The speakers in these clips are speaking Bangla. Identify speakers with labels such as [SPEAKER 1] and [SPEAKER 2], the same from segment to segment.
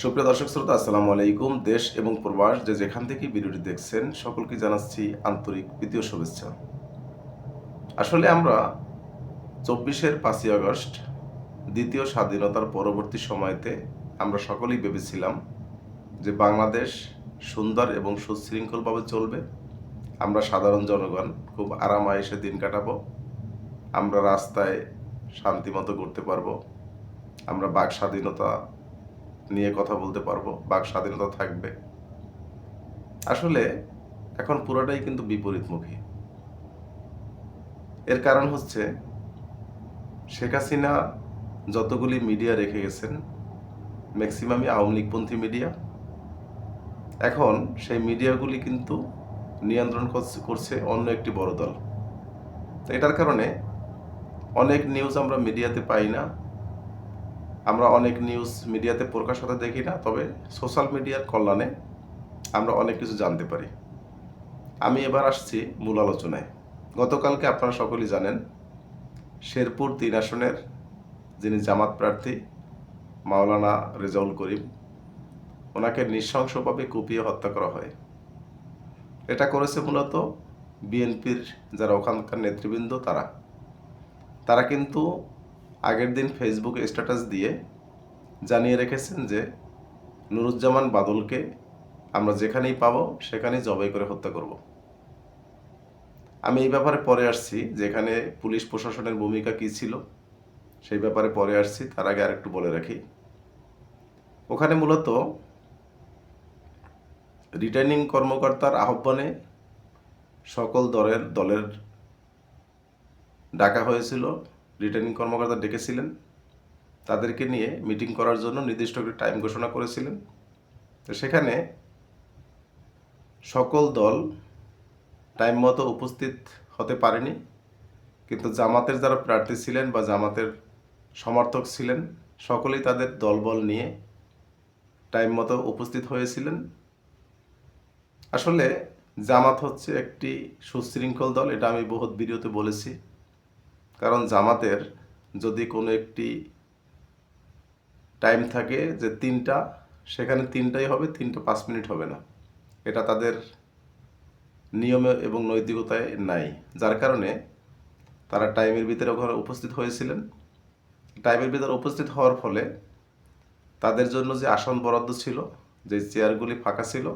[SPEAKER 1] সুপ্রিয় দর্শক শ্রোতা, আসসালামু আলাইকুম। দেশ এবং প্রবাস যে যেখান থেকে ভিডিওটি দেখছেন, সকলকে জানাচ্ছি আন্তরিক প্রীতীয় শুভেচ্ছা। আসলে আমরা চব্বিশের পাঁচই আগস্ট, দ্বিতীয় স্বাধীনতার পরবর্তী সময়তে আমরা সকলেই ভেবেছিলাম যে বাংলাদেশ সুন্দর এবং সুশৃঙ্খলভাবে চলবে। আমরা সাধারণ জনগণ, খুব আরাম আয়েসে দিন কাটাবো। আমরা রাস্তায় শান্তিমতো ঘুরতে পারব। আমরা বাক স্বাধীনতা নিয়ে কথা বলতে পারব, বাক স্বাধীনতা থাকবে। আসলে এখন পুরোটাই কিন্তু বিপরীতমুখী। এর কারণ হচ্ছে শেখ হাসিনা যতগুলি মিডিয়া রেখে গেছেন, ম্যাক্সিমামই আওয়ামী লীগপন্থী মিডিয়া, এখন সেই মিডিয়াগুলি কিন্তু নিয়ন্ত্রণ করছে- অন্য একটি বড় দল। এটার কারণে অনেক নিউজ আমরা মিডিয়াতে পাই না আমরা অনেক নিউজ মিডিয়াতে প্রকাশ হতে দেখি না, তবে সোশ্যাল মিডিয়ার কল্যাণে আমরা অনেক কিছু জানতে পারি। আমি এবার আসছি মূল আলোচনায়। গতকালকে আপনারা সকলেই জানেন, শেরপুর তিন আসনের যিনি জামাত প্রার্থী, মাওলানা রেজাউল করিম, ওনাকে নৃশংসভাবে কুপিয়ে হত্যা করা হয়। এটা করেছে মূলত বিএনপির যারা ওখানকার নেতৃবৃন্দ, তারা। তারা কিন্তু আগের দিন ফেসবুকে স্ট্যাটাস দিয়ে জানিয়ে রেখেছেন যে, নুরুজ্জামান বাদলকে আমরা যেখানেই পাবো সেখানেই জবাই করে হত্যা করব। আমি এই ব্যাপারে পরে আসছি যেখানে পুলিশ প্রশাসনের ভূমিকা কী ছিল, সেই ব্যাপারে পরে আসছি, তার আগে আরেকটু বলে রাখি। ওখানে মূলত রিটার্নিং কর্মকর্তার আহ্বানে সকল দলের দলের ডাকা হয়েছিল। রিটার্নিং কর্মকর্তা ডেকেছিলেন। তাদেরকে নিয়ে মিটিং করার জন্য নির্দিষ্ট একটি টাইম ঘোষণা করেছিলেন। তো সেখানে সকল দল টাইম মতো উপস্থিত হতে পারেনি। কিন্তু জামাতের যারা প্রার্থী ছিলেন বা জামাতের সমর্থক ছিলেন, সকলেই তাদের দলবল নিয়ে টাইম মতো উপস্থিত হয়েছিলেন। আসলে জামাত হচ্ছে একটি সুশৃঙ্খল দল, এটা আমি বহুত ভিডিওতে বলেছি। কারণ জামাতের যদি কোনো একটি টাইম থাকে যে তিনটা, সেখানে তিনটাই হবে, তিনটা পাঁচ মিনিট হবে না। এটা তাদের নিয়মে এবং নৈতিকতায় নাই। যার কারণে তারা টাইমের ভিতরে ওখানে উপস্থিত হয়েছিলেন। টাইমের ভিতরে উপস্থিত হওয়ার ফলে তাদের জন্য যে আসন বরাদ্দ ছিল, যে চেয়ারগুলি ফাঁকা ছিল,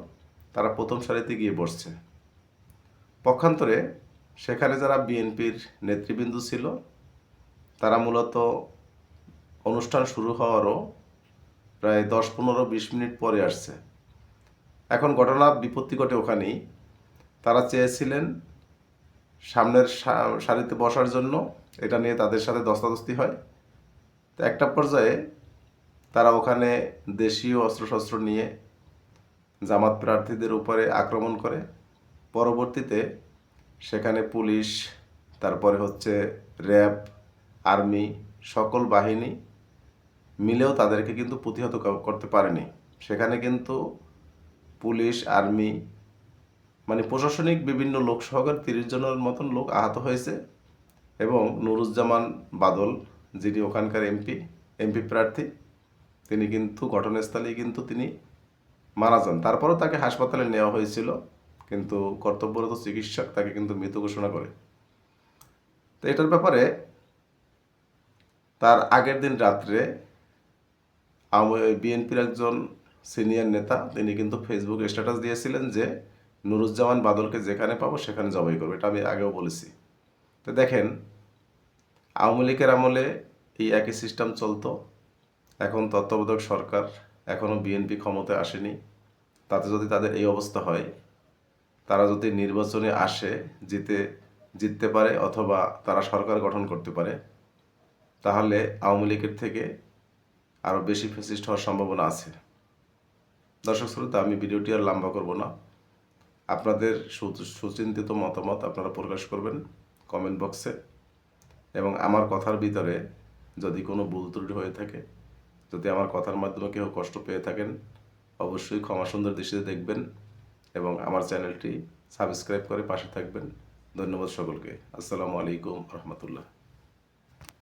[SPEAKER 1] তারা প্রথম সারিতে গিয়ে বসছে। পক্ষান্তরে সেখানে যারা বিএনপির নেতৃবৃন্দ ছিল, তারা মূলত অনুষ্ঠান শুরু হওয়ারও প্রায় দশ, পনেরো, বিশ মিনিট পরে আসছে। এখন ঘটনা বিপত্তি ঘটে ওখানেই। তারা চেয়েছিলেন সামনের সারিতে বসার জন্য। এটা নিয়ে তাদের সাথে দস্তাদস্তি হয়। তো একটা পর্যায়ে তারা ওখানে দেশীয় অস্ত্রশস্ত্র নিয়ে জামাত প্রার্থীদের উপরে আক্রমণ করে। পরবর্তীতে সেখানে পুলিশ, তারপরে হচ্ছে র্যাব, আর্মি, সকল বাহিনী মিলেও তাদেরকে কিন্তু প্রতিহত করতে পারেনি। সেখানে কিন্তু পুলিশ, আর্মি মানে প্রশাসনিক বিভিন্ন লোক সহকারে তিরিশ জনের মতন লোক আহত হয়েছে এবং নুরুজ্জামান বাদল, যিনি ওখানকার এমপি এমপি প্রার্থী, তিনি কিন্তু ঘটনাস্থলেই কিন্তু তিনি মারা যান। তারপরও তাকে হাসপাতালে নেওয়া হয়েছিল। কিন্তু কর্তব্যরত চিকিৎসক তাকে কিন্তু মৃত ঘোষণা করে। তো এটার ব্যাপারে তার আগের দিন রাত্রে বিএনপির একজন সিনিয়র নেতা, তিনি কিন্তু ফেসবুকে স্ট্যাটাস দিয়েছিলেন যে, নুরুজ্জামান বাদলকে যেখানে পাবো সেখানে জবাই করব। এটা আমি আগেও বলেছি। তো দেখেন, আওয়ামী লীগের আমলে এই একই সিস্টেম চলতো। এখন তত্ত্বাবধায়ক সরকার এখনও বিএনপি ক্ষমতায় আসেনি। তাতে যদি তাদের এই অবস্থা হয় তারা যদি নির্বাচনে আসে, জিতে, জিততে পারে অথবা তারা সরকার গঠন করতে পারে, তাহলে আওয়ামী লীগের থেকে আরও বেশি ফেসিস্ট হওয়ার সম্ভাবনা আছে। দর্শক শ্রোতা, আমি ভিডিওটি আর লম্বা করব না। আপনাদের সুচিন্তিত মতামত আপনারা প্রকাশ করবেন কমেন্ট বক্সে এবং আমার কথার ভিতরে যদি কোনো ভুল ত্রুটি হয়ে থাকে, যদি আমার কথার মাধ্যমে কেউ কষ্ট পেয়ে থাকেন, অবশ্যই ক্ষমা সুন্দর দৃষ্টিতে দেখবেন। এবং আমার চ্যানেলটি সাবস্ক্রাইব করে পাশে থাকবেন। ধন্যবাদ সকলকে। আসসালামু আলাইকুম রহমতুল্লাহ।